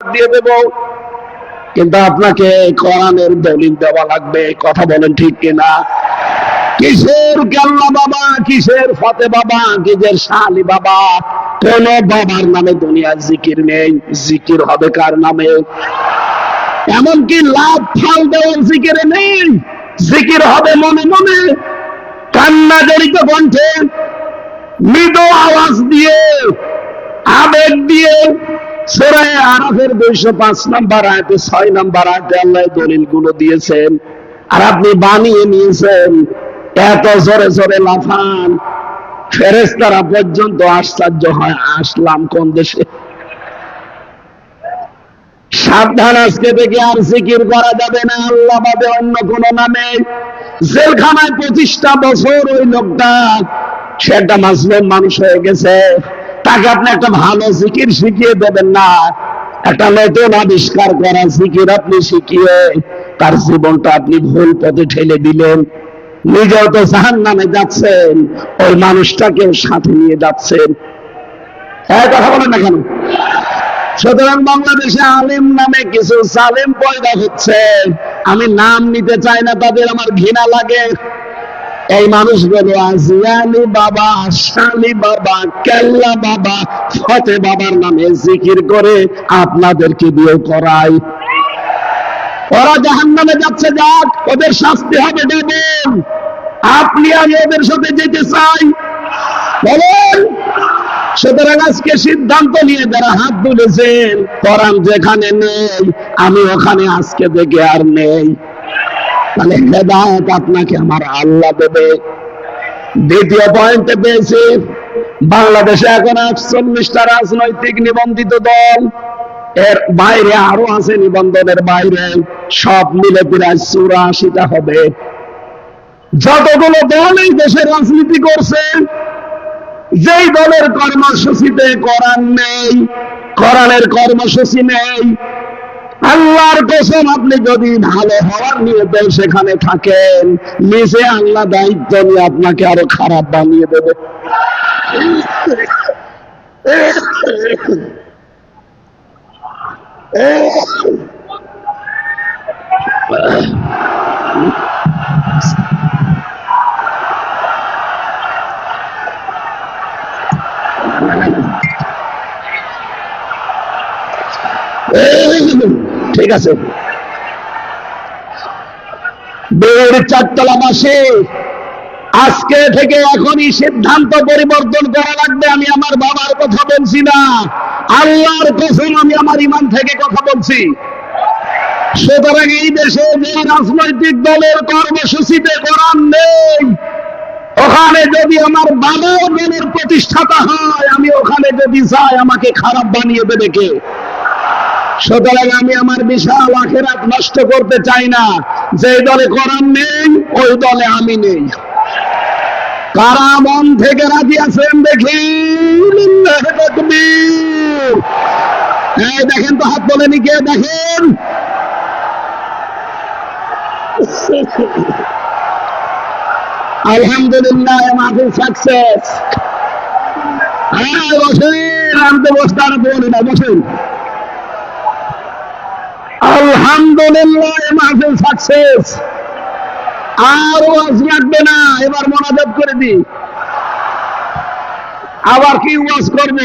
দিয়ে দেব। কিন্তু আপনাকে কোরআনের দলিল দেওয়া লাগবে কথা বলেন ঠিক কিনা? কিসের কেল্লা বাবা, কিসের ফতে বাবা, কিসের শালি বাবা? কোন বাবার নামে দুনিয়ার জিকির নেই। জিকির হবে কার নামে? এমনকি লাভ ফাল দেওয়ার জিকিরে নেই। জিকির হবে মনে মনে। কান্না জড়িত কণ্ঠে মৃদু আওয়াজ দিয়ে, আবেগ দিয়ে আরাফের দুইশো পাঁচ নাম্বার ছয় নাম্বার আল্লাহ দলিলগুলো দিয়েছেন। আর আপনি বানিয়ে নিয়েছেন। এত জোরে জোরে লাফান। ফেরেস্তারা পর্যন্ত আশ্চর্য হয়, আসলাম কোন দেশে? সাবধান, আজকে থেকে আর জিকির করা যাবে না, আল্লাহ বাদে অন্য কোন নামে। জেলখানায় পঁচিশটা বছর ওই লোকটা, সে একটা মাসলুম মানুষ হয়ে গেছে। তাকে আপনি একটা ভালো জিকির শিখিয়ে দেবেন না। একটা নতুন আবিষ্কার করা জিকির আপনি শিখিয়ে তার জীবনটা আপনি ভুল পথে ঠেলে দিলেন। নিজেও তো জাহান নামে যাচ্ছেন, ওই মানুষটাকেও সাথে নিয়ে যাচ্ছেন। হ্যাঁ কথা বলেন না কেন? সুতরাং বাংলাদেশে আলেম নামে কিছু সালেম পয়দা হচ্ছে। আমি নাম নিতে চাই না, তাদের আমার ঘৃণা লাগে। এই মানুষগুলো আজিয়ালি বাবা শালি বাবা, কেল্লা বাবা, ফতে বাবার নামে জিকির করে আপনাদেরকে দিয়ে করাই। ওরা জাহান নামে যাচ্ছে, যাক, ওদের শাস্তি হবে দেবেন আপনি আমি ওদের সাথে যেতে চাই। বলেন, সুতরাং আজকে সিদ্ধান্ত নিয়ে যারা হাত তুলেছেন, কোরআন যেখানে নেই, আমি ওখানে আজকে দেখে আর নেই। তাহলে হেদায়ত আপনাকে আমার আল্লাহ দেবে। দ্বিতীয় পয়েন্টে পেয়েছি, বাংলাদেশে এখন একচল্লিশটা রাজনৈতিক নিবন্ধিত দল। এর বাইরে আরও আছে নিবন্ধনের বাইরে, সব মিলে প্রায় চুরাশিটা হবে। যতগুলো দল এই দেশে রাজনীতি করছে, যেই দলের কর্মসূচিতে কোরআন নেই, কোরআনের কর্মসূচি নেই আল্লাহর কসম আপনি যদি ভালো হওয়ার নিয়তে সেখানে থাকেন, নিজে আল্লাহ দায়িত্ব নিয়ে আপনাকে আরও খারাপ বানিয়ে দেবে। ঠিক আছে। বের চারতলা মাসে আজকে থেকে এখনই সিদ্ধান্ত পরিবর্তন করা লাগবে, আমি আমার বাবার কথা বলছি না। আল্লাহর কসম, আমি আমার ইমান থেকে কথা বলছি। সুতরাং এই দেশে যে রাজনৈতিক দলের কর্মসূচিতে করার নেই, ওখানে যদি আমার বাবাও দলের প্রতিষ্ঠাতা হয়, আমি ওখানে যদি যাই আমাকে খারাপ বানিয়ে দেবে কে? সুতরাং আমি আমার বিশাল আখেরাত নষ্ট করতে চাই না। যে দলে করার নেই, ওই দলে আমি নেই। কারা মন থেকে রাজি আছেন দেখি? দেখেন তো হাত তোলেনি কে দেখেন। আলহামদুলিল্লাহ, মাহফিল সাকসেস হ্যাঁ বসেন আমি তো বসতে আর বলি না, বসেন। আলহামদুলিল্লাহ আর ওয়াজ লাগবে না, এবার মনাজাত করে দি। আবার কি ওয়াজ করব?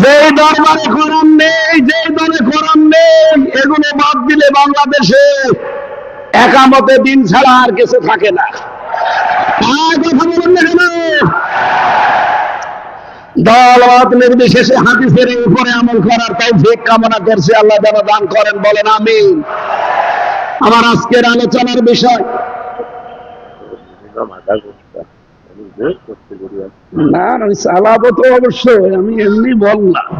যে দরবারে কোরআন নেই যে দলে কোরআন নেই, এগুলো বাদ দিলে বাংলাদেশে একামতে দিন ছাড়া আর কিছু থাকে না। কথা বলুন না নির্বিশেষে হাদিসের উপরে আমল করার কামনা আল্লাহ যেন দান করেন, বলেন আমিন। আমার আজকের আলোচনার বিষয় না আমি চালাবো তো অবশ্যই, আমি এমনি বললাম।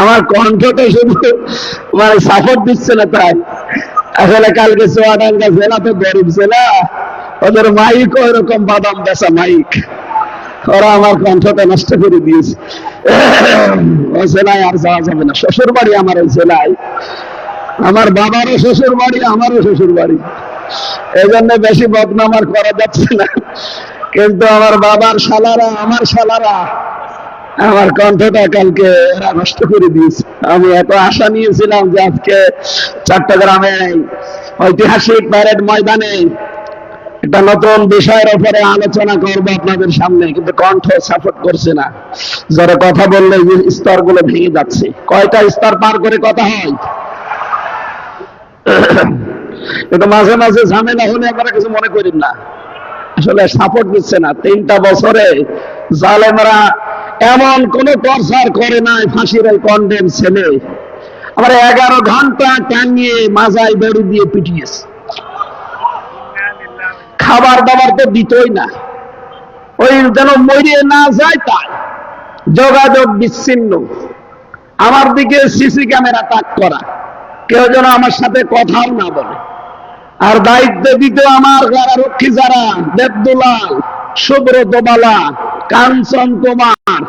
আমার কণ্ঠ তো শুধু মানে সাপোর্ট দিচ্ছে না তাই। আসলে কালকে চুয়াডাঙ্গা জেলা তো গরিব জেলা, ওদের মাইক ওরকম বাদাম বেচা মাইক ওরা আমার কণ্ঠটা নষ্ট করে দিয়েছে। ওই জেলায় আর যাওয়া যাবে না। শ্বশুর বাড়ি আমার ওই জেলায়। আমার বাবারও শ্বশুর বাড়ি আমারও শ্বশুর বাড়ি এই জন্য বেশি বদনাম আর করা যাচ্ছে না। কিন্তু আমার বাবার শালারা, আমার শালারা, আমার কণ্ঠটা কালকে এরা নষ্ট করে দিয়েছে। আমি এত আশা নিয়েছিলাম যে আজকে চট্টগ্রামে ঐতিহাসিক প্যারেড ময়দানে একটা নতুন বিষয়ের উপরে আলোচনা করব আপনাদের সামনে, কিন্তু কণ্ঠ সাপোর্ট করছে না। যারা কথা বললে যে স্তরগুলো ভেঙে যাচ্ছে। কয়টা স্তর পার করে কথা হয়? কিন্তু মাঝে মাঝে ঝামেলা হলে আপনারা কিছু মনে করেন না। আসলে সাপোর্ট দিচ্ছে না। তিনটা বছরে জালেমরা এমন কোন টর্চার করে নাই, ফাঁসির ওই কন্ডেম ছেলে। আমরা এগারো ঘণ্টা টাঙিয়ে মাজায় বেড়ি দিয়ে পিটিয়েছে। খাবার দাবার তো দিতই না। ওই যেন মরিয়ে না যায় তাই। যোগাযোগ বিচ্ছিন্ন। আমার দিকে সিসি ক্যামেরা তাক করা। কেউ যেন আমার সাথে কথাও না বলে। আর দায়িত্ব দিত আমার যারা রক্ষী যারা, দেবদুলাল সুব্রত বালা কাঞ্চন কুমার,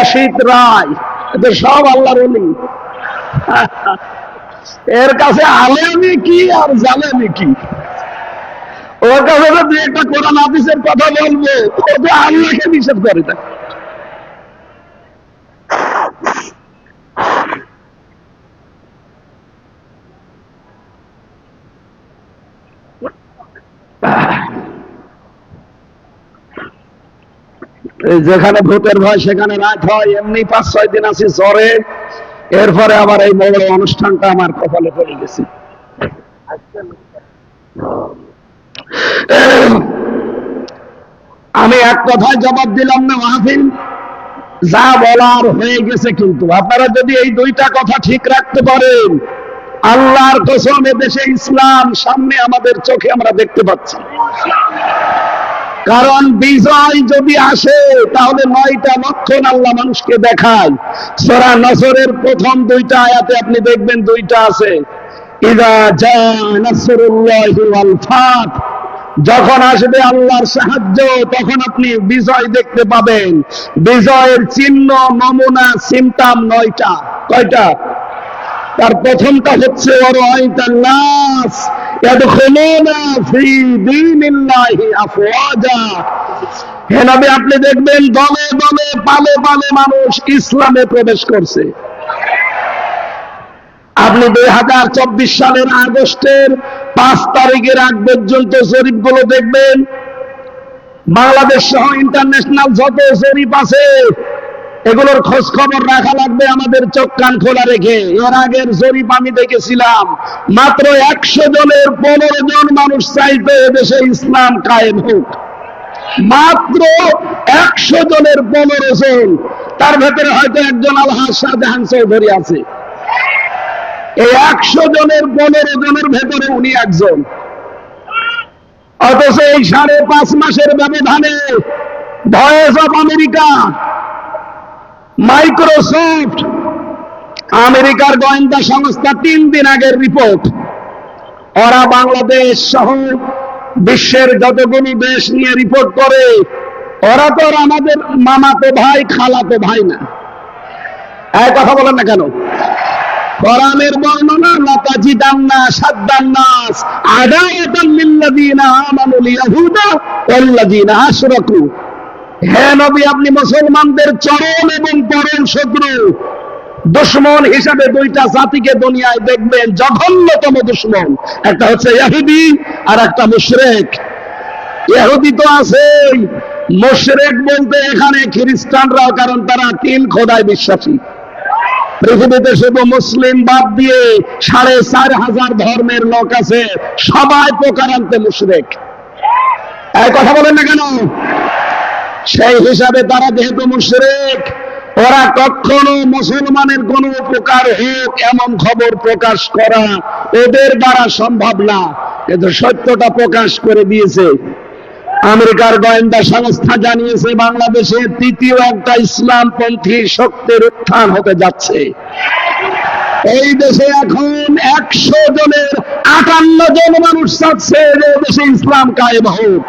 অসিত রায়, এদের সব আল্লাহর অলি এর কাছে আলেমি কি আর জালেমি কি? যেখানে ভূতের ভয়, সেখানে রাত হয়, এমনি পাঁচ, ছয় দিন আছি জ্বরে। এরপরে আবার এই বড় অনুষ্ঠানটা আমার কপালে পড়ে গেছে। আমি এক কথায় জবাব দিলাম না, মাহফিল। যা বলার হয়ে গেছে কিন্তু। আপনারা যদি এই দুইটা কথা ঠিক রাখতে পারেন, আল্লাহর কসম দেশে ইসলাম সামনে আমাদের চোখে আমরা দেখতে পাচ্ছি। কারণ বিজয় যদি আসে, তাহলে নয়টা লক্ষণ আল্লাহ মানুষকে দেখায়। সরা নসরের প্রথম দুইটা আয়াতে আপনি দেখবেন দুইটা আছে। ইদা জা নাসরুল্লাহি ওয়াল যখন আসবে আল্লাহর সাহায্য, তখন আপনি বিজয় দেখতে পাবেন। বিজয়ের চিহ্ন, নমুনা সিমটাম নয়টা। কয়টা? তার প্রথমটা হচ্ছে নবী, আপনি দেখবেন দলে দলে পালে পালে মানুষ ইসলামে প্রবেশ করছে। আপনি দুই হাজার চব্বিশ সালের আগস্টের পাঁচ তারিখের আগ পর্যন্ত জরিপগুলো দেখবেন। বাংলাদেশ সহ ইন্টারন্যাশনাল যত জরিপ আছে, এগুলোর খোঁজ খবর রাখা লাগবে আমাদের চোখ কান খোলা রেখে। এর আগের জরিপ আমি দেখেছিলাম, মাত্র একশো জনের পনেরো জন মানুষ চাইতে দেশে ইসলাম কায়েম হোক। মাত্র একশো জনের পনেরো জন, তার ভেতরে হয়তো একজন আলহাজ শাহজাহান চৌধুরী আছে। এই একশো জনের, পনেরো জনের ভেতরে উনি একজন। অথচ এই সাড়ে পাঁচ মাসের ব্যবধানে ভয়েস অফ আমেরিকা, মাইক্রোসফট, আমেরিকার গোয়েন্দা সংস্থা তিন দিন আগের রিপোর্ট। ওরা বাংলাদেশ সহ বিশ্বের যতগুলো দেশ নিয়ে রিপোর্ট করে, ওরা তো আমাদের মামাতো ভাই, খালাতো ভাই না। এক কথা বলেন না কেন? কোরআনের বর্ণনা লাতাজিদান্না সাদ্দান্নাস আদায়াতান লিল্লাযিনা আমানুল ইয়াহুদা ওয়াল্লাযিনা আশরাকু। হে নবী, আপনি মুসলমানদের চরম এবং পরম শত্রু। দুশ্মন হিসাবে দুইটা জাতিকে দুনিয়ায় দেখবেন, জঘন্যতম দুশ্মন। একটা হচ্ছে ইহুদি আর একটা মুশরেক। ইহুদি তো আছেই। মুশরেক বলতে এখানে খ্রিস্টানরাও, কারণ তারা তিন খোদায় বিশ্বাসী। পৃথিবীতে শুধু মুসলিম বাদ দিয়ে সাড়ে চার হাজার ধর্মের লোক আছে, সবাই প্রকারান্তে মুশরেক। এই কথা বলেন না কেন? সেই হিসাবে তারা যেহেতু মুশরেক, ওরা কখনো মুসলমানের কোন উপকার হোক এমন খবর প্রকাশ করা ওদের দ্বারা সম্ভব না। কিন্তু সত্যটা প্রকাশ করে দিয়েছে আমেরিকার গোয়েন্দা সংস্থা জানিয়েছে, বাংলাদেশে তৃতীয় একটা ইসলামপন্থী শক্তির উত্থান হতে যাচ্ছে। এই দেশে এখন একশো জনের আটান্ন জন মানুষ চাচ্ছে যে দেশে ইসলাম কায়েম হোক।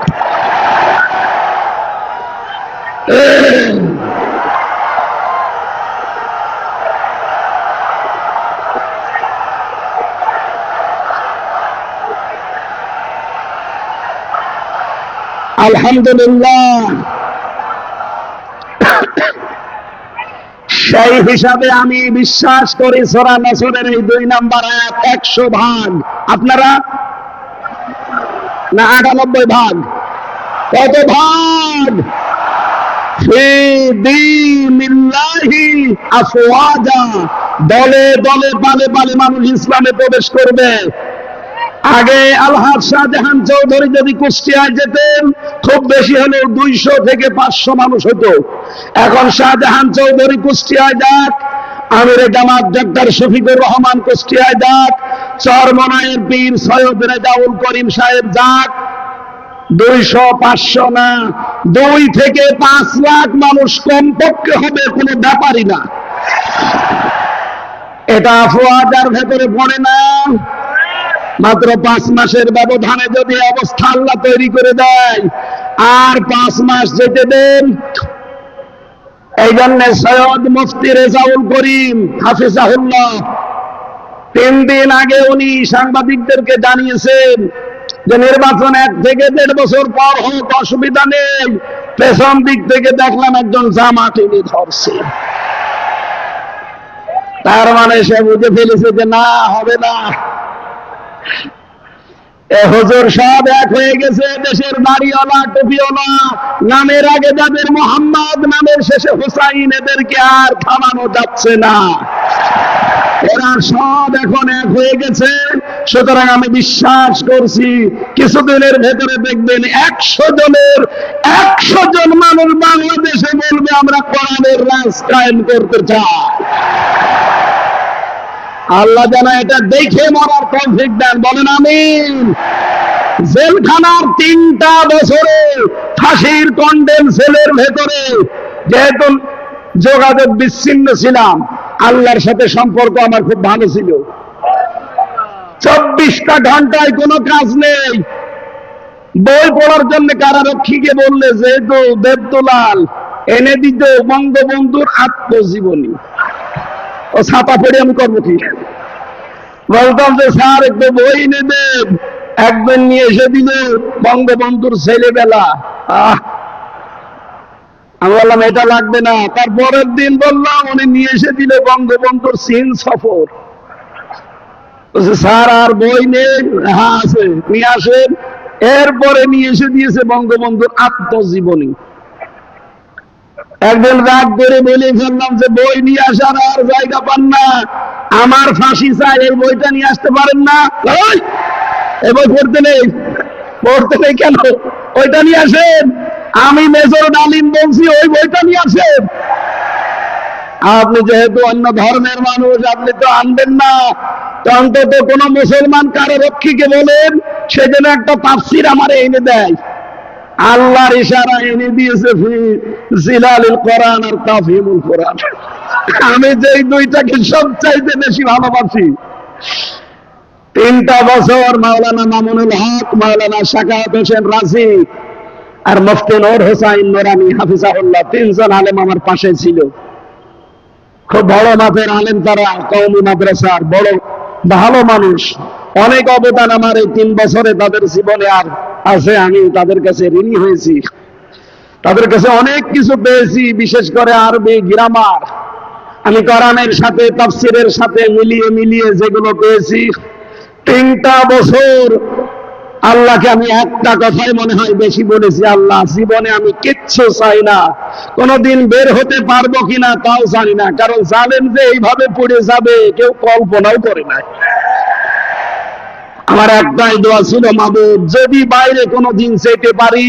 আলহামদুলিল্লাহ। সেই হিসাবে আমি বিশ্বাস করি সোরা নসরের এই দুই নাম্বার আয়াত একশো ভাগ। আপনারা? না, আটানব্বই ভাগ। কত ভাগ? দলে দলে পালে পালে মানুষ ইসলামে প্রবেশ করবে। আগে আলহাজ শাহজাহান চৌধুরী যদি কুষ্টিয়ায় যেতেন, খুব বেশি হলেও দুইশো থেকে পাঁচশো মানুষ হতো। এখন শাহজাহান চৌধুরী কুষ্টিয়ায় যাক, আমির জামাত ডাক্তার শফিকুর রহমান কুষ্টিয়ায় যাক, চরমনায়ের পীর সৈয়দ রেজাউল করিম সাহেব যাক, দুইশো, পাঁচশো না, দুই থেকে পাঁচ লাখ মানুষ কমপক্ষে হবে, কোনো ব্যাপারই না। এটা আফওয়াজার ভেতরে পড়ে না। মাত্র পাঁচ মাসের ব্যবধানে যদি অবস্থা আল্লাহ তৈরি করে দেয়, আর পাঁচ মাস যেতে দেন। এই জন্য সৈয়দ মুফতি রেজাউল করিম হাফিজাহুল্লাহ, তিন দিন আগে উনি সাংবাদিকদেরকে জানিয়েছেন যে নির্বাচন এক থেকে দেড় বছর পর হোক, অসুবিধা নেই। পেছন দিক থেকে দেখলাম একজন জামা টেনে ধরছে। তার মানে সে বুঝে ফেলেছে যে না, হবে না। সব এক হয়ে গেছে, দেশের বাড়িওয়ালা, টুপিওয়ালা। নামের আগে যাদের মোহাম্মদ, নামের শেষে হুসাইন, এদেরকে আর থামানো যাচ্ছে না। এরা সব এখন এক হয়ে গেছে। সুতরাং আমি বিশ্বাস করছি, কিছুদিনের ভেতরে দেখবেন একশো জনের, একশো জন মানুষ বাংলাদেশে বলবে, আমরা কোরআনের রাজ কায়েম করতে চাই। আল্লাহ যেন এটা দেখে মরার তৌফিক দেন। বলেন আমিন। জেলখানার তিনটা বছরে ফাঁসির কন্ডেম সেলের ভেতরে যেহেতু যোগাযোগ বিচ্ছিন্ন ছিলাম, আল্লাহর সাথে সম্পর্ক আমার খুব ভালো ছিল। চব্বিশটা ঘন্টায় কোনো কাজ নেই। বই পড়ার জন্য কারারক্ষীকে বললে, যেহেতু দেবদুলাল এনে দিত বঙ্গবন্ধুর আত্মজীবনী। ও ছাপা পড়ে আমি করব কি? বলতাম যে, স্যার, একটু বই এনে দেন নিয়ে এসে দিল বঙ্গবন্ধুর ছেলেবেলা। আমি বললাম, এটা লাগবে না। তার পরের দিন বললাম, উনি নিয়ে এসে দিল বঙ্গবন্ধুর চীন সফর। স্যার, আর বই নেই? হ্যাঁ আছে। নিয়ে আসেন। এরপরে নিয়ে এসে দিয়েছে বঙ্গবন্ধুর আত্মজীবনী। একদিন রাগ করে বলে ফেললাম যে বই নিয়ে আসার আর জায়গা পান না। আমার ফাঁসি চাই এই বইটা নিয়ে আসতে পারেন না। এই বই পড়তে নেই। পড়তে নেই কেন? ওইটা নিয়ে আসেন। আমি মেজর ডালিম বলছি ওই বইটা নিয়ে আসেন। আপনি যেহেতু অন্য ধর্মের মানুষ, আপনি তো আনবেন না। অন্তত কোন মুসলমান কারারক্ষীকে বলেন সে যেন একটা তাফসির আমার এনে দেয়। আল্লাহর ইশারা এনে দিয়েছে ফি জিলালিল কোরআন আর তাফহিমুল কোরআন। আমি যেই দুইটাকে সবচাইতে বেশি ভালোবাসি। তিনটা বছর মাওলানা মামুনুল হক, মাওলানা শাকাত হোসেন রাজি আর মুফতি নূর হোসাইন নোরানি হাফিজাহুল্লাহ, তিনজন আলেম আমার পাশে ছিল। খুব বড় মাপের আলেম তারা, কওমি মাদ্রাসার, বড় ভালো মানুষ। অনেক অবদান আমার এই তিন বছরে তাদের জীবনে আর আছে, আমি তাদের কাছে ঋণী হয়েছি। তাদের কাছে অনেক কিছু পেয়েছি, বিশেষ করে আরবি গ্রামার আমি কোরআনের সাথে, তাফসিরের সাথে মিলিয়ে মিলিয়ে যেগুলো পেয়েছি, তিনটা বছর আল্লাহকে আমি একটা কথাই মনে হয় বেশি বলেছি, আল্লাহ, জীবনে আমি কিচ্ছু চাই না। কোনোদিন বের হতে পারব কিনা তাও জানি না, কারণ জানেন যে এইভাবে পড়ে যাবে, কেউ কল্পনাও করে না আমার একটাই দোয়া ছিল মাবুদ যদি বাইরে কোনো দিন যেতে পারি,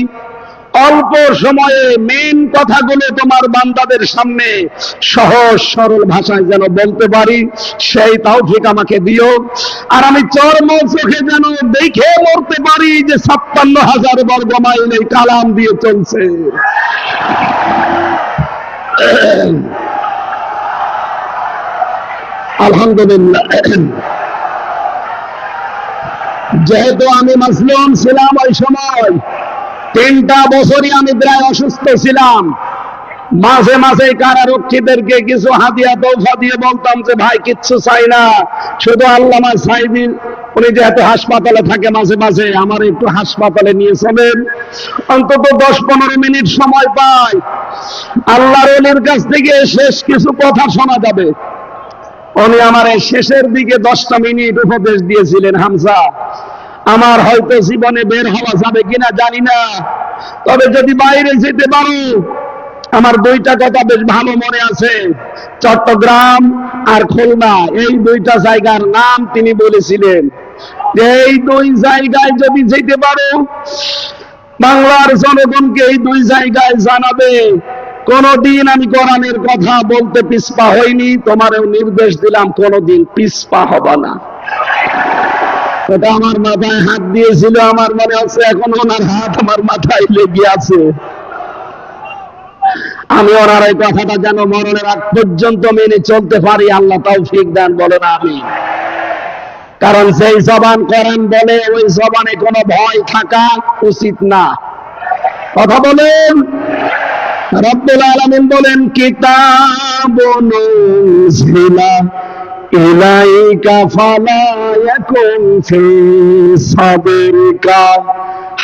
অল্প সময়ে মেন কথাগুলো তোমার বান্দাদের সামনে সহজ, সরল ভাষায় যেন বলতে পারি, সেই তাও ঠিক আমাকে দিও। আর আমি চর্ম চোখে যেন দেখে মরতে পারি যে ছাপ্পান্ন হাজার বর্গ মাইল এই কালাম দিয়ে চলছে। আলহামদুলিল্লাহ। যেহেতু আমি মাসলুম ছিলাম ওই সময়, তিনটা বছরই আমি প্রায় অসুস্থ ছিলাম। মাঝে মাঝে কারারক্ষীদেরকে কিছু হাতিয়া তৌফা দিয়ে বলতাম যে, ভাই, কিচ্ছু চাই না। শুধু আল্লামা সাইদির উনি যেহেতু হাসপাতালে থাকে মাঝে মাঝে, আমার একটু হাসপাতালে নিয়ে চলেন। অন্তত দশ পনেরো মিনিট সময় পাই আল্লাহর কাছ থেকে শেষ কিছু কথা শোনা যাবে। উনি আমার শেষের দিকে দশটা মিনিট উপদেশ দিয়েছিলেন হামসা আমার হয়তো জীবনে বের হওয়া যাবে কিনা জানি না। তবে যদি বাইরে যেতে পারো, আমার দুইটা কথা বেশ ভালো মনে আছে। চট্টগ্রাম আর খুলনা, এই দুইটা জায়গার নাম তিনি বলেছিলেন। এই দুই জায়গায় যদি যেতে পারো, বাংলার জনগণকে এই দুই জায়গায় জানাবে। কোনদিন আমি কোরআনের কথা বলতে পিসপা হইনি, তোমারও নির্দেশ দিলাম, কোনদিন পিসপা হব না। ওটা আমার মাথায় হাত দিয়েছিল, আমার মনে হচ্ছে এখন ওনার হাত আমার মাথায় লেগে আছে। আমি ওনার এই কথাটা যেন মরণের আগ পর্যন্ত মেনে চলতে পারি, আল্লাহ তাও ঠিক দেন, বলেন আমি কারণ সেই জবান করেন বলে, ওই জবানে কোনো ভয় থাকা উচিত না। কথা বলেন। রব্বুল আলামিন বলেন কিতাবুন উনজিলা ইলাইকা ফালা ইয়াকুন ফি সাদরিকা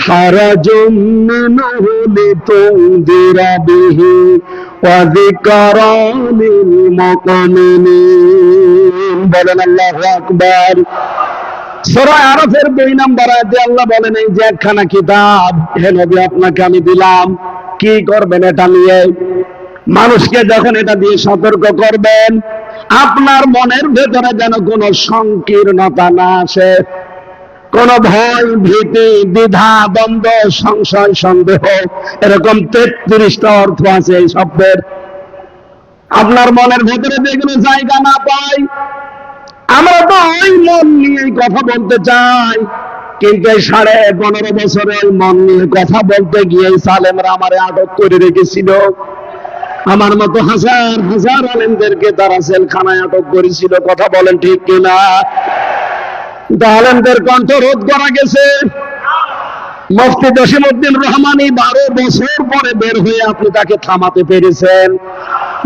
হারাজুম মিনহু লিতুনদিরা বিহি ওয়া যিকরা লিল বলেন আল্লাহু আকবার। সূরা আরাফের দুই নম্বর আয়াতে আল্লাহ বলেন, এই যে একখানা কিতাব, হে নবী, আপনাকে আমি দিলাম। কি করবেন এটা নিয়ে? মানুষকে যখন এটা দিয়ে সতর্ক করবেন, আপনার মনের ভেতরে যেন কোনো সংকীর্ণতা না আসে, কোন ভয়, ভীতি, দ্বিধা, দ্বন্দ্ব, সংশয়, সন্দেহ, এরকম তেত্রিশটা অর্থ আছে এই শব্দের। আপনার মনের ভেতরে যেগুলো জায়গা না পাই, আমরা তো ওই মন নিয়ে কথা বলতে চাই। কিন্তু এই সাড়ে পনেরো বছরে মন নিয়ে কথা বলতে গিয়ে সালেমরা আমারে আটক করে রেখেছিল। আমার মতো হাজার হাজার আলেমদেরকে তারা জেলখানায় আটক করেছিল। কথা বলেন ঠিক কিনা? আলেমদের কণ্ঠ রোধ করা গেছে। মুফতি জসিমউদ্দিন রহমানি বারো বছর পরে বের হয়ে আপনি তাকে থামাতে পেরেছেন।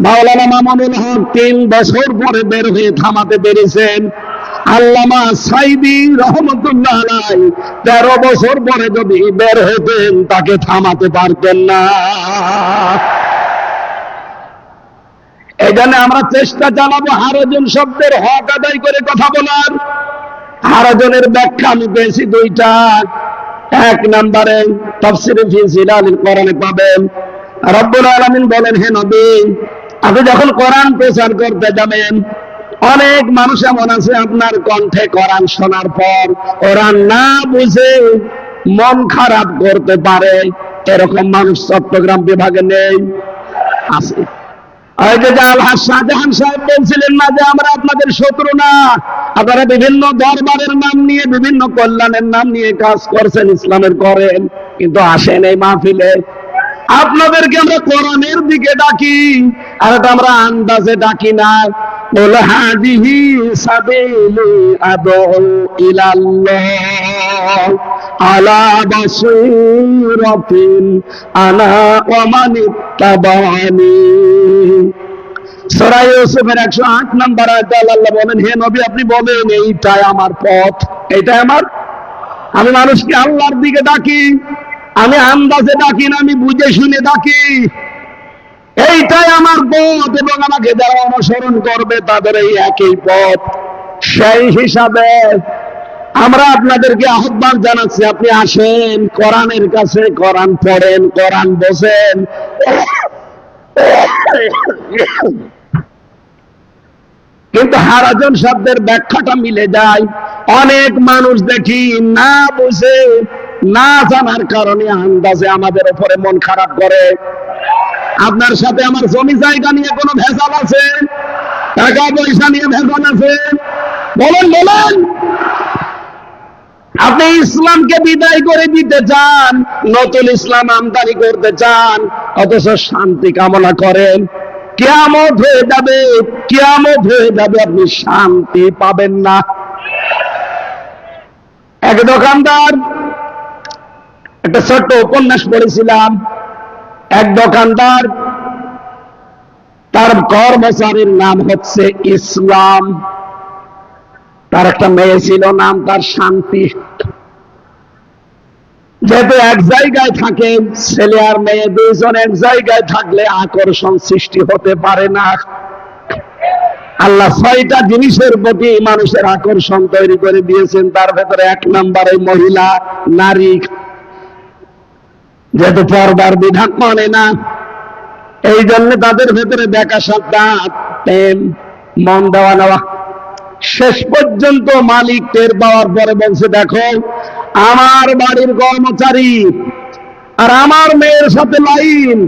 মাওলানা মামুনুল হক তিন বছর পরে বের হয়ে থামাতে পেরেছেন। আল্লামা সাইদি রহমতুল্লাহ আলাই তেরো বছর পরে যদি বের হতেন, তাকে থামাতে পারতেন না। জন্য আমরা চেষ্টা চালাবো হারজন শব্দের হক আদায় করে কথা বলার। হারজনের ব্যাখ্যা আমি পেয়েছি দুইটা। এক নম্বরে তফসিরে কোরআনে পাবেন, রব্বুল আলামিন বলেন, হে নবী, আপনি যখন কোরআন প্রচার করতে যাবেন অনেক মানুষ এমন আছে, আপনার কণ্ঠে কোরআন শোনার পর কোরআন না বুঝে মন খারাপ করতে পারে। এরকম মানুষ চট্টগ্রাম বিভাগে নেই, আছে। শাহজাহান সাহেব বলছিলেন না যে, আমরা আপনাদের শত্রু না। আপনারা বিভিন্ন দরবারের নাম নিয়ে, বিভিন্ন কল্যাণের নাম নিয়ে কাজ করছেন, ইসলামের করেন, কিন্তু আসেন এই মাহফিলে। আপনাদেরকে আমরা কোরআনের দিকে ডাকি, আর এটা আমরা আন্দাজে ডাকি না। বল হাদিহি সাবিলি আদউ ইলাল্লাহ আলা বাসীরাতিন আনা ওয়া মান ইত্তাবানি সূরা ইউসুফের 108 নম্বর আয়াতে আল্লাহ বলেন, হে নবী, আপনি বলেন, এইটাই আমার পথ, এইটাই আমার আমি মানুষকে আল্লাহর দিকে ডাকি, আমি আন্দাজে ডাকি না, আমি বুঝে শুনে ডাকি। এইটাই আমার পথ এবং আমাকে যারা অনুসরণ করবে তাদের এই একই পথ। সেই হিসাবে আমরা আপনাদেরকে আহ্বান জানাচ্ছি, আপনি আসেন, কোরআনের কাছে কোরআন পড়েন, কোরআন বসেন কিন্তু হারাজন শব্দের ব্যাখ্যাটা মিলে যায়। অনেক মানুষ দেখি না বুঝে, না জানার কারণে আন্দাজে আমাদের উপরে মন খারাপ করে। আপনার সাথে আমার জমি জায়গা নিয়ে কোনো ভেজাল আছে? টাকা পয়সা নিয়ে ভেজাল আছে? বলেন বলেন। আপনি ইসলামকে বিদায় করে দিতে চান, নতুন ইসলাম আমদানি করতে চান, অথচ শান্তি কামনা করেন। কেয়ামত হয়ে যাবে, কেয়ামত হয়ে যাবে, আপনি শান্তি পাবেন না। এক দোকানদার একটা ছোট্ট উপন্যাস পড়েছিলাম। এক দোকানদার, তার কর্মচারীর নাম হচ্ছে ইসলাম। তার একটা মেয়ে ছিল, নাম তার শান্তি। যেহেতু এক জায়গায় থাকে, ছেলে আর মেয়ে দুইজন এক জায়গায় থাকলে আকর্ষণ সৃষ্টি হতে পারে না। আল্লাহ ছয়টা জিনিসের প্রতি মানুষের আকর্ষণ তৈরি করে দিয়েছেন। তার ভেতরে এক নম্বরে মহিলা, নারী। যেহেতু পর্দার বিধান মানে না, এই জন্য তাদের ভেতরে দেখা সাক্ষাৎ প্রেম, মন দেওয়া নেওয়া। শেষ পর্যন্ত মালিক টের পাওয়ার পরে বলছে, দেখো, আমার বাড়ির কর্মচারী আর আমার মেয়ের সাথে লাইন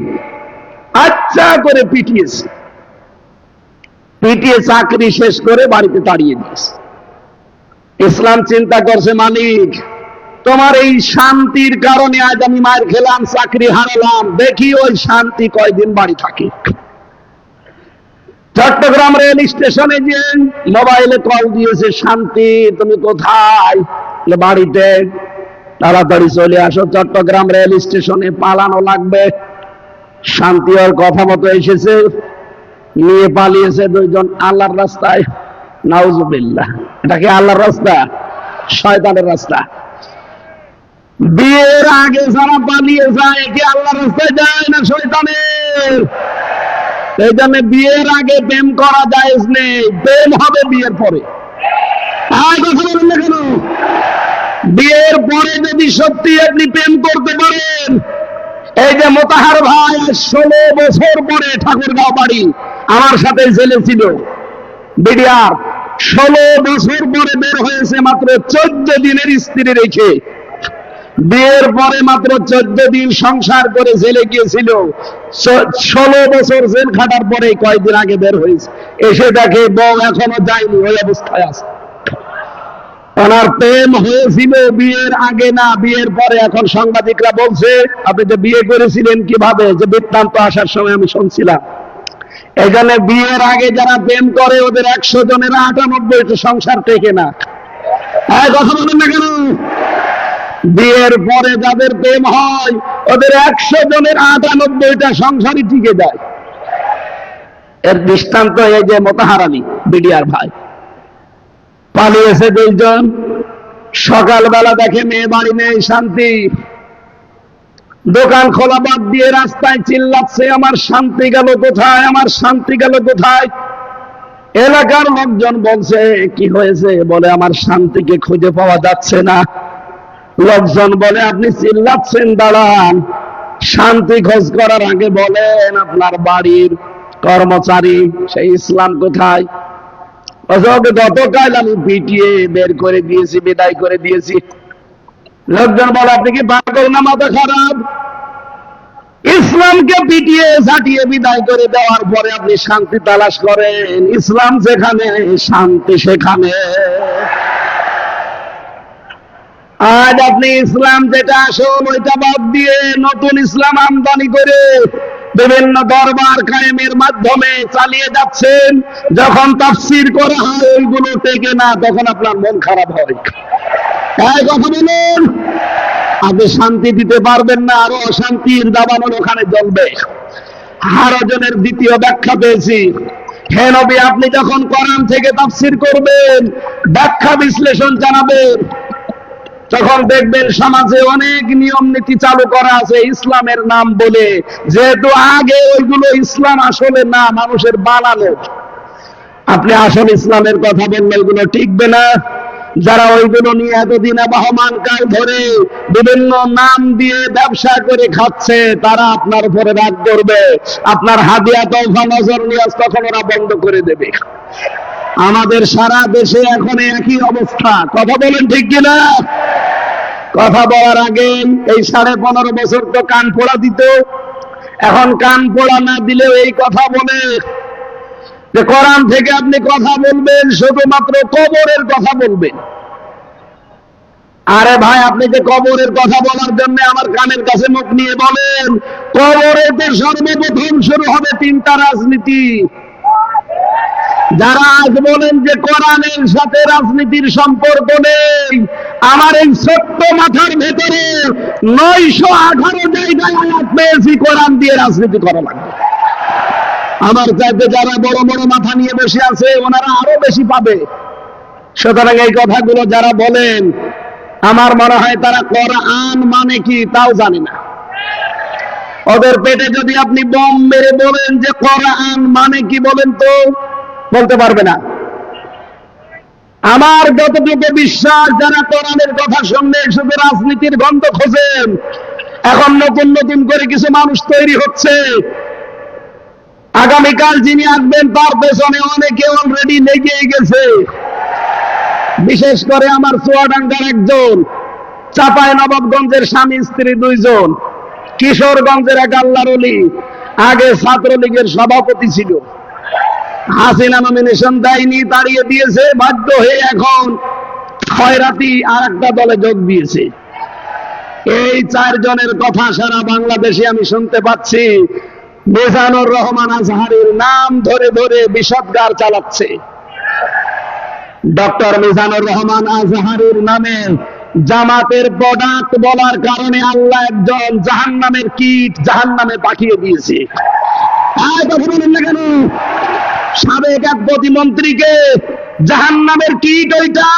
আচ্ছা করে পিটিয়েছে। পিটিয়ে চাকরি শেষ করে বাড়িতে তাড়িয়ে দিয়েছে। ইসলাম চিন্তা করছে, মালিক তোমার এই শান্তির কারণে আজ আমি মার খেলাম, চাকরি হারালাম। দেখি ওই শান্তি কয়দিন বাড়ি থাকে। চট্টগ্রাম রেল স্টেশনে যে মোবাইলে কল দিয়েছে, শান্তি, তুমি কোথায়? বাড়িতে। তাড়াতাড়ি চলে আসো, চট্টগ্রাম রেল স্টেশনে পালানো লাগবে। শান্তি ওর কথা মতো এসেছে। নিয়ে পালিয়েছে দুইজন আল্লাহর রাস্তায়। নাউজুবিল্লাহ। এটা কি আল্লাহর রাস্তা? শয়তানের রাস্তা। বিয়ের আগে যারা পালিয়ে যায়, কি আল্লাহর রাস্তায় যায় না শয়তানের? এই জন্য বিয়ের আগে প্রেম করা যায় নেই, প্রেম হবে বিয়ের পরে। কেন? বিয়ের পরে যদি সত্যি আপনি প্রেম করতে পারেন, এই যে মোতাহার ভাই ষোলো বছর পরে ঠাকুরগাঁও বাড়ি, আমার সাথে জেলে ছিল। বিডিআর, ষোলো বছর পরে বের হয়েছে মাত্র চোদ্দ দিনের স্ত্রী রেখে। বিয়ের পরে মাত্র চোদ্দ দিন সংসার করে জেলে গিয়েছিল। ষোলো বছর জেল খাটার পরে কয়েকদিন আগে বের হয়েছে। এসে দেখে বউ এখনও যায়নি, ওই অবস্থায় আছে। ওনার প্রেম হয়েছিল বিয়ের আগে না, বিয়ের পরে এখন সাংবাদিকরা বলছে, আপনি যে বিয়ে করেছিলেন কীভাবে? যে বৃত্তান্ত আসার সময় আমি শুনছিলাম। এখানে বিয়ের আগে যারা প্রেম করে, ওদের একশো জনের আটানব্বই সংসার টেকে না। হ্যাঁ কথা বলেন না কেন? বিয়ের পরে যাদের প্রেম হয়, ওদের একশো জনের আটানব্বইটা সংসারই টিকে যায়। এর দৃষ্টান্ত এই যে মোতাহারানি বিডিআর ভাই। পালিয়েছে দুইজন। সকালবেলা দেখে মেয়ে বাড়ি নেই, শান্তি। দোকান খোলা বাদ দিয়ে রাস্তায় চিল্লাচ্ছে, আমার শান্তি গেল কোথায়? আমার শান্তি গেল কোথায়? এলাকার লোকজন বলছে, কি হয়েছে? বলে, আমার শান্তিকে খুঁজে পাওয়া যাচ্ছে না। লোকজন বলে, আপনি চিল্লাচ্ছেন, দাঁড়ান। শান্তি খোঁজ করার আগে বলেন, আপনার বাড়ির কর্মচারী, সেই ইসলাম কোথায়? গতকাল আমি পিটিয়ে বের করে দিয়েছি, বিদায় করে দিয়েছি। লোকজন বলে, আপনি কি পাগল না মাথা খারাপ? ইসলামকে পিটিয়ে, ঝাঁটিয়ে বিদায় করে দেওয়ার পরে আপনি শান্তি তালাশ করেন। ইসলাম যেখানে, শান্তি সেখানে। আজ আপনি ইসলাম যেটা আসল ওইটা বাদ দিয়ে নতুন ইসলাম আমদানি করে বিভিন্ন দরবার কায়েমের মাধ্যমে চালিয়ে যাচ্ছেন। যখন তাফসির করা হয়, ওইগুলো টেকে না, তখন আপনার মন খারাপ হয়। তাই কথা বলুন, আপনি শান্তি দিতে পারবেন না, আরও অশান্তির দাবানোর ওখানে জ্বলবে। হারজনের দ্বিতীয় ব্যাখ্যা পেয়েছি। হে আপনি যখন কোরআন থেকে তাফসির করবেন, ব্যাখ্যা বিশ্লেষণ জানাবেন তখন দেখবেন সমাজে অনেক নিয়ম নীতি চালু করা আছে ইসলামের নাম বলে, যেহেতু আগে ওইগুলো ইসলাম আসলে না, মানুষের বানানো। আপনি আসল ইসলামের কথা বললে ওইগুলো টিকবে না। যারা ওইগুলো নিয়ে এতদিন আবহমান কাল ধরে বিভিন্ন নাম দিয়ে ব্যবসা করে খাচ্ছে, তারা আপনার উপরে রাগ করবে। আপনার হাদিয়া তৌফা নজর নিয়াজ তখন ওরা বন্ধ করে দেবে। আমাদের সারা দেশে এখন একই অবস্থা। কথা বলেন ঠিক কিনা? কথা বলার আগে এই সাড়ে পনেরো বছর তো কান পোড়া দিত। এখন কান পোড়া না দিলেও এই কথা বলে। যে কোরআন থেকে আপনি কথা বলবেন, শুধুমাত্র কবরের কথা বলবেন। আরে ভাই, আপনি যে কবরের কথা বলার জন্য আমার কানের কাছে মুখ নিয়ে বলেন কবরেতে সর্বপ্রথম শুরু হবে তিনটা রাজনীতি। যারা আজ বলেন যে কোরআনের সাথে রাজনীতির সম্পর্ক নেই, আমার এই ছোট্ট মাথার ভেতরে নয়শো আঠারো জায়গায় আয়াত পেয়েছি, কোরআন দিয়ে রাজনীতি করা লাগবে। আমার চাইতে যারা বড় বড় মাথা নিয়ে বসে আছে, ওনারা আরও বেশি পাবে। সুতরাং এই কথাগুলো যারা বলেন, আমার মনে হয় তারা কোরআন মানে কি তাও জানে না। ওদের পেটে যদি আপনি বম মেরে বলেন যে কোরআন মানে কি বলেন তো? বলতে পারবে না। আমার যতটুকু বিশ্বাস যারা কোরআনের কথা শুনলে শুধু রাজনীতির গন্ধ খোঁজেন। এখন নতুন নতুন করে কিছু মানুষ তৈরি হচ্ছে। আগামীকাল যিনি আসবেন, তার পেছনে অনেকে অলরেডি লেগে গেছে। বিশেষ করে আমার চুয়াডাঙ্গার একজন, চাপাই নবাবগঞ্জের স্বামী স্ত্রী দুইজন, কিশোরগঞ্জের এক আল্লাহরলি আগে ছাত্রলীগের সভাপতি ছিল। হাসিনা নমিনেশন দেয়নি, তাড়িয়ে দিয়েছে, বাধ্য হয়ে এখন খয়রাতি আর একটা দলে যোগ দিয়েছে। এই চারজনের কথা সারা বাংলাদেশে আমি শুনতে পাচ্ছি। মিজানুর রহমান আজহারের নাম ধরে ধরে বিষদগার চালাচ্ছে। ডক্টর মিজানুর রহমান আজহারের নামে জামাতের প্রোডাক্ট বলার কারণে আল্লাহ একজন জাহান নামের কিট জাহান নামে পাঠিয়ে দিয়েছে। কথা বলেন না কেন? সাবেক এক প্রতিমন্ত্রীকে জাহান নামের কিট ওইটা,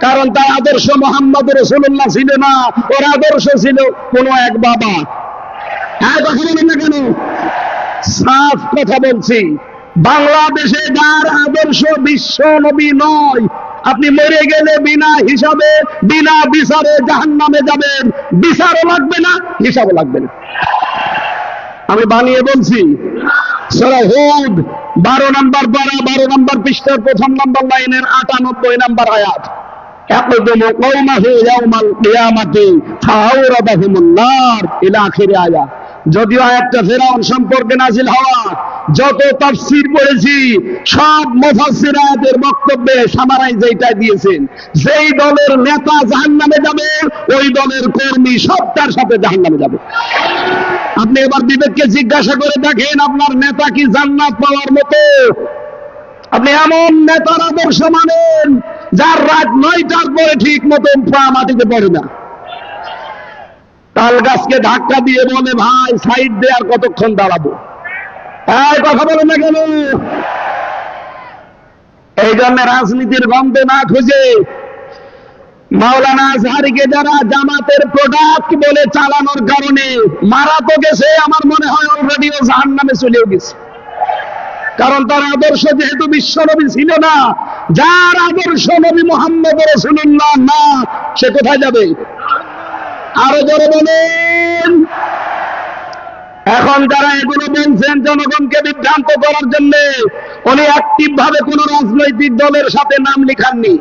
কারণ তার আদর্শ মোহাম্মদ রসুল্লাহ ছিল না, ওর আদর্শ ছিল কোন এক বাবা। হ্যাঁ কেন? সাফ কথা বলছি। বাংলাদেশে যার আদর্শ বিশ্ব নবী নয়, আপনি মরে গেলে বিনা হিসাবে, বিনা বিচারে জাহান নামে যাবেন। বিচারও লাগবে না, হিসাবও লাগবে না। আমি বানিয়ে বলছি, সরা হুদ বারো নম্বর পারা বারো নম্বর পৃষ্ঠার প্রথম নম্বর লাইনের আটানব্বই নম্বর আয়াত। যদিও একটা ফেরাউন সম্পর্কে নাজিল হওয়া, যত তাফসির পড়েছি, সব মুফাসসির আয়াতের বক্তব্যে সামারাইজ যেটা দিয়েছেন। যেই দলের নেতা জাহান্নামে যাবে, ওই দলের কর্মী সব তার সাথে জাহান্নামে যাবে। আপনি এবার বিবেককে জিজ্ঞাসা করে দেখেন আপনার নেতা কি জান্নাত পাওয়ার মতো? আপনি এমন নেতার আদর্শ মানেন, যার রাত নয়টার পরে ঠিক মতো পা মাটিতে পড়ে না। তাল গাছকে ধাক্কা দিয়ে বলে, ভাই, সাইড দিয়ে আর কতক্ষণ দাঁড়াবো? এই, কথা বলে না কেন? এই জন্য রাজনীতির গন্ধে না খুঁজে মাওলানা আজহারিকে যারা জামাতের প্রোডাক্ট বলে চালানোর কারণে মারা তো গেছে আমার মনে হয় অলরেডি ও জাহান নামে চলেও গেছে। কারণ তার আদর্শ যেহেতু বিশ্বনবী ছিল না, যার আদর্শ নবী মোহাম্মদ রসুল্লাহ না, সে কোথায় যাবে? আরও জোরে বলেন। এখন যারা এগুলো বলছেন জনগণকে বিভ্রান্ত করার জন্য, উনি অ্যাক্টিভ ভাবে কোন রাজনৈতিক দলের সাথে নাম লিখাননি।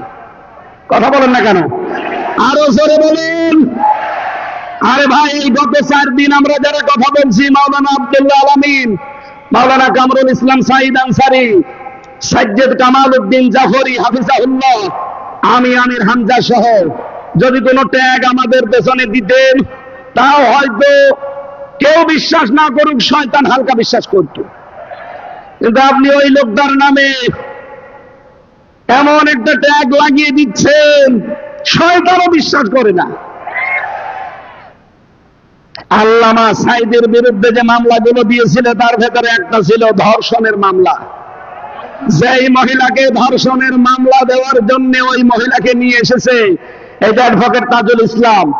কথা বলেন না কেন? আরও জোরে বলেন। আরে ভাই, গত চার দিন আমরা যারা কথা বলছি, মাওলানা আব্দুল্লাহ আলমিন, মাওলানা কামরুল ইসলাম সাইদ আনসারি, সাজ্জেদ কামাল উদ্দিন জাফরি, হাফিজাহুল্লাহ, আমি, আমির হামজা সহ, যদি কোনো ট্যাগ আমাদের পেছনে দিতেন, তাও হয়তো কেউ বিশ্বাস না করুক, শয়তান হালকা বিশ্বাস করত। কিন্তু আপনি ওই লোকদার নামে এমন একটা ট্যাগ লাগিয়ে দিচ্ছেন শয়তানও বিশ্বাস করে না। আল্লামা সাইদের বিরুদ্ধে যে মামলাগুলো দিয়েছিল, তার ভেতরে একটা ছিল ধর্ষণের মামলা। যেই মহিলাকে ধর্ষণের মামলা দেওয়ার জন্য ওই মহিলাকে নিয়ে এসেছে, এটা অ্যাডভোকেট তাজুল ইসলাম।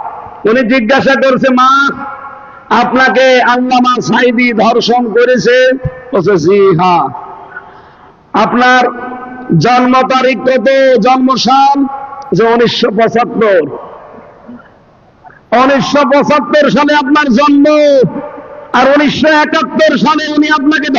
উনি জিজ্ঞাসা করছে, মা, আপনাকে আল্লামা সাইদি ধর্ষণ করেছে? জি হ্যাঁ। আপনার জন্ম তারিখ কত? জন্ম সাল যে উনিশশো পঁচাত্তর। উনিশশো পঁচাত্তর সালে আপনার জন্ম। আর উনিশশো একাত্তর সালে উনি আপনাকে